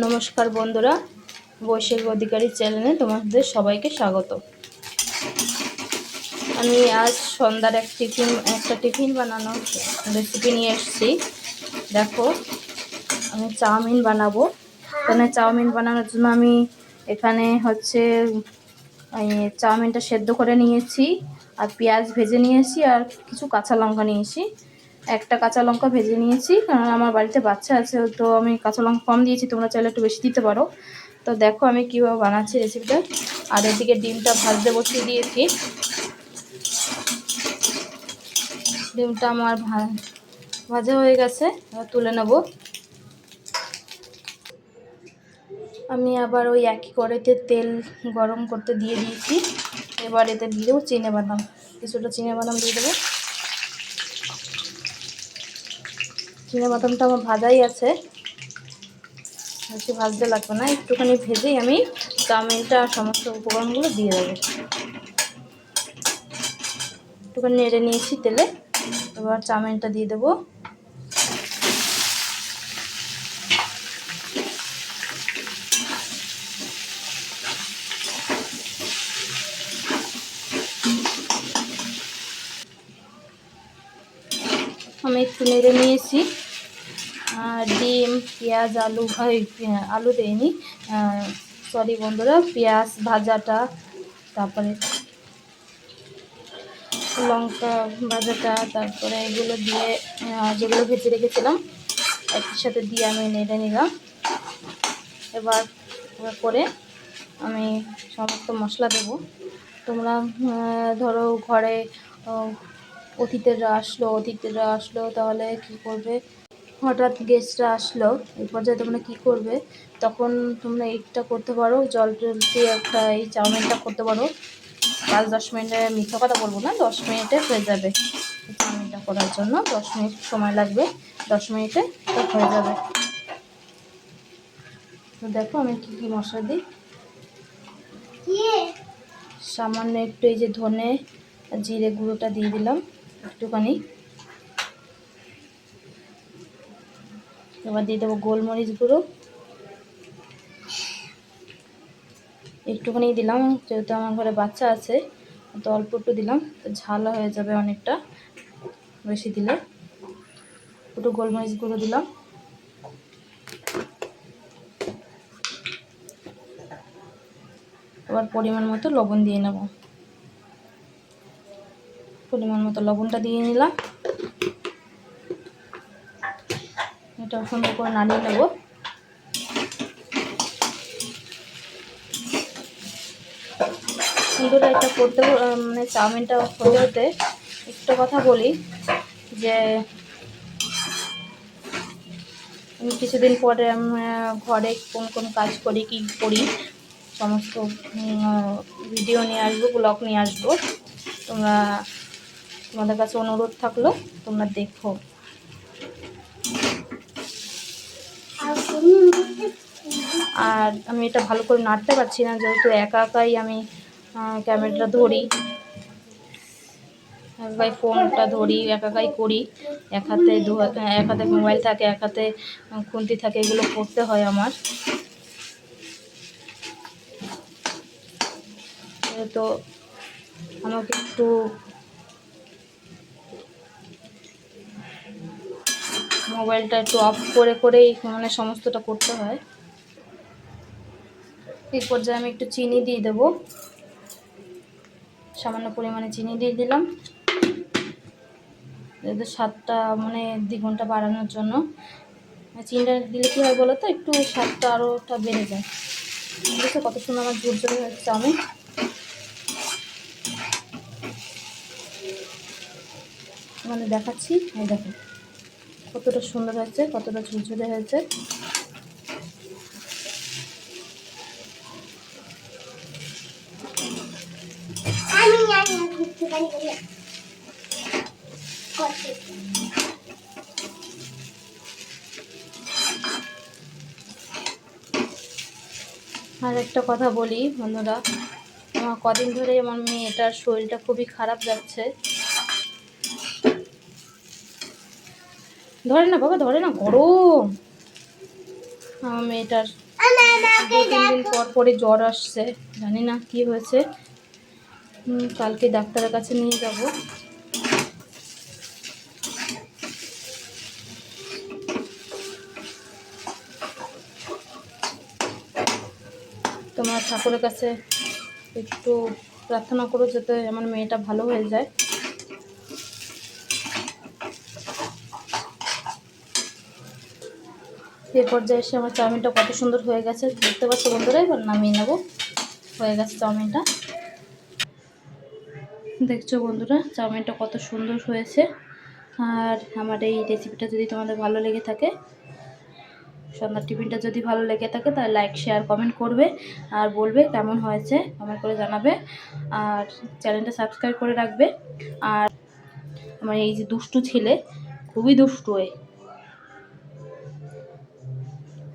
নমস্কার বন্ধুরা বৈশাখ অধিকারী চ্যানেলে তোমাদের সবাইকে স্বাগত। আমি আজ সন্ধ্যার এক টিফিন, একটা টিফিন বানানোর রেসিপি নিয়ে এসেছি। দেখো, আমি চাউমিন বানাবো। এখানে চাউমিন বানানোর জন্য আমি এখানে হচ্ছে চাউমিনটা সেদ্ধ করে নিয়েছি, আর পেঁয়াজ ভেজে নিয়েছি, আর কিছু কাঁচা লঙ্কা নিয়েছি। একটা কাঁচা লঙ্কা ভেজে নিয়েছি, কারণ আমার বাড়িতে বাচ্চা আছে, তো আমি কাঁচা লঙ্কা কম দিয়েছি, তোমরা চাইলে একটু বেশি দিতে পারো। তো দেখো আমি কীভাবে বানাচ্ছি রেসিপিটা আর এদিকে ডিমটা ভাজতে বসিয়ে দিয়েছি। ডিমটা আমার ভাজা হয়ে গেছে তুলে নেব। আমি আবার ওই একই কড়াইতে তেল গরম করতে দিয়ে দিয়েছি। এবার এতে দিয়ে দেবো চিনে বাদাম। কিছুটা চিনে বাদাম দিয়ে দেবো। চিনে বাদামটা আমার ভাজাই আছে। বেশি ভাজতে লাগবে না, একটুখানি ভেজেই আমি চাউমিনটা আর সমস্ত উপকরণগুলো দিয়ে দেবো। একটুখানি নেড়ে নিয়েছি তেলে, এবার চাউমিনটা দিয়ে দেবো। আমি একটু নেড়ে নিয়েছি। ডিম, পেঁয়াজ, আলু আলু দেয়নি সরি বন্ধুরা, পেঁয়াজ, ভাজাটা, তারপরে লঙ্কা ভাজাটা, তারপরে এগুলো দিয়ে যেগুলো ভেজে রেখেছিলাম, একই সাথে দিয়ে আমি নেড়ে নিলাম। এবার করে আমি সমস্ত মশলা দেব। তোমরা ধরো ঘরে অতিথিরা আসলো অতিথিরা আসলো, তাহলে কি করবে? হঠাৎ গেস্টরা আসলো এই পর্যায়ে তোমরা কী করবে? তখন তোমরা এইটা করতে পারো জল টল দিয়ে একটা এই চাউমিনটা করতে পারো। পাঁচ দশ মিনিটে মিথ্যা কথা বলব না দশ মিনিটে হয়ে যাবে। চাউমিনটা করার জন্য দশ মিনিট সময় লাগবে দশ মিনিটে তো হয়ে যাবে। তো দেখো আমি কী কী মশলা দিই। সামান্য একটু এই যে ধনে জিরে গুঁড়োটা দিয়ে দিলাম একটুখানি। এবার দিয়ে দেবো গোলমরিচ গুঁড়ো। একটুখানি দিলাম, যেহেতু আমার ঘরে বাচ্চা আছে, তো অল্প একটু দিলাম, তো ঝাল হয়ে যাবে অনেকটা বেশি দিলে। একটু গোলমরিচ গুঁড়ো দিলাম। এবার পরিমাণ মতো লবণ দিয়ে নেব। পরিমাণ মতো লবণটা দিয়ে নিলাম। এটা সুন্দর করে নাড়িয়ে নেব। সুন্দর এটা করতে মানে চাউমিনটা হতে হতে একটা কথা বলি যে, আমি কিছুদিন পরে ঘরে কোন কোন কাজ করি, কি করি, সমস্ত ভিডিও নিয়ে আসব ব্লগ নিয়ে আসব। তোমরা তোমাদের কাছে অনুরোধ থাকল, তোমরা দেখো। আর আমি এটা ভালো করে নাড়তে পারছি না, যেহেতু একা একাই আমি ক্যামেরাটা ধরি। একাই ফোনটা ধরি একাকাই করি। এক হাতে দু এক হাতে মোবাইল থাকে, এক হাতে খুন্তি থাকে, এগুলো করতে হয় আমার। তো আমাকে একটু মোবাইলটা একটু অফ করে করেই মানে সমস্তটা করতে হয়। এই পর্যায়ে আমি একটু চিনি দিয়ে দেবো। সামান্য পরিমাণে চিনি দিয়ে দিলাম। এদের স্বাদটা মানে দ্বিগুণটা বাড়ানোর জন্য। চিনিটা দিলে কী হয় বলো তো একটু স্বাদটা আরোটা বেড়ে যায়। বুঝছ? কত সুন্দর আমার ঝুর ঝুরে হচ্ছে আমি। মানে দেখাচ্ছি। দেখো। কতটা সুন্দর হয়েছে কতটা ঝুরঝুরে হয়েছে। আর একটা কথা বলি বন্ধুরা আমার কদিন ধরে আমার মেয়েটার শরীরটা খুবই খারাপ যাচ্ছে। ধরে না বাবা, ধরে না, গরম। মেয়েটার দু তিন দিন পর পরে জ্বর আসছে, জানি না কি হয়েছে। কালকে ডাক্তারের কাছে নিয়ে যাব। তোমার ঠাকুরের কাছে একটু প্রার্থনা করো যাতে আমার মেয়েটা ভালো হয়ে যায়। এ পর্যায়ে এসে আমার চাউমিনটা কত সুন্দর হয়ে গেছে, দেখতে পাচ্ছ বন্ধুরা? এবার নামিয়ে নেব। হয়ে গেছে চাউমিনটা। দেখছ বন্ধুরা, চাউমিনটা কত সুন্দর হয়েছে। আর আমার এই রেসিপিটা যদি তোমাদের ভালো লেগে থাকে, সন্ধ্যার টিফিনটা যদি ভালো লেগে থাকে, তাহলে লাইক শেয়ার কমেন্ট করবে। আর বলবে কেমন হয়েছে কমেন্ট করে জানাবে। আর চ্যানেলটা সাবস্ক্রাইব করে রাখবে। আর আমার এই যে দুষ্টু ছেলে, খুবই দুষ্টু এ।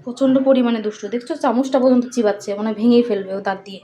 প্রচণ্ড পরিমাণে দুষ্ট। দেখছ চামচটা পর্যন্ত চিবাচ্ছে মানে ভেঙেই ফেলবে ও দাঁত দিয়ে।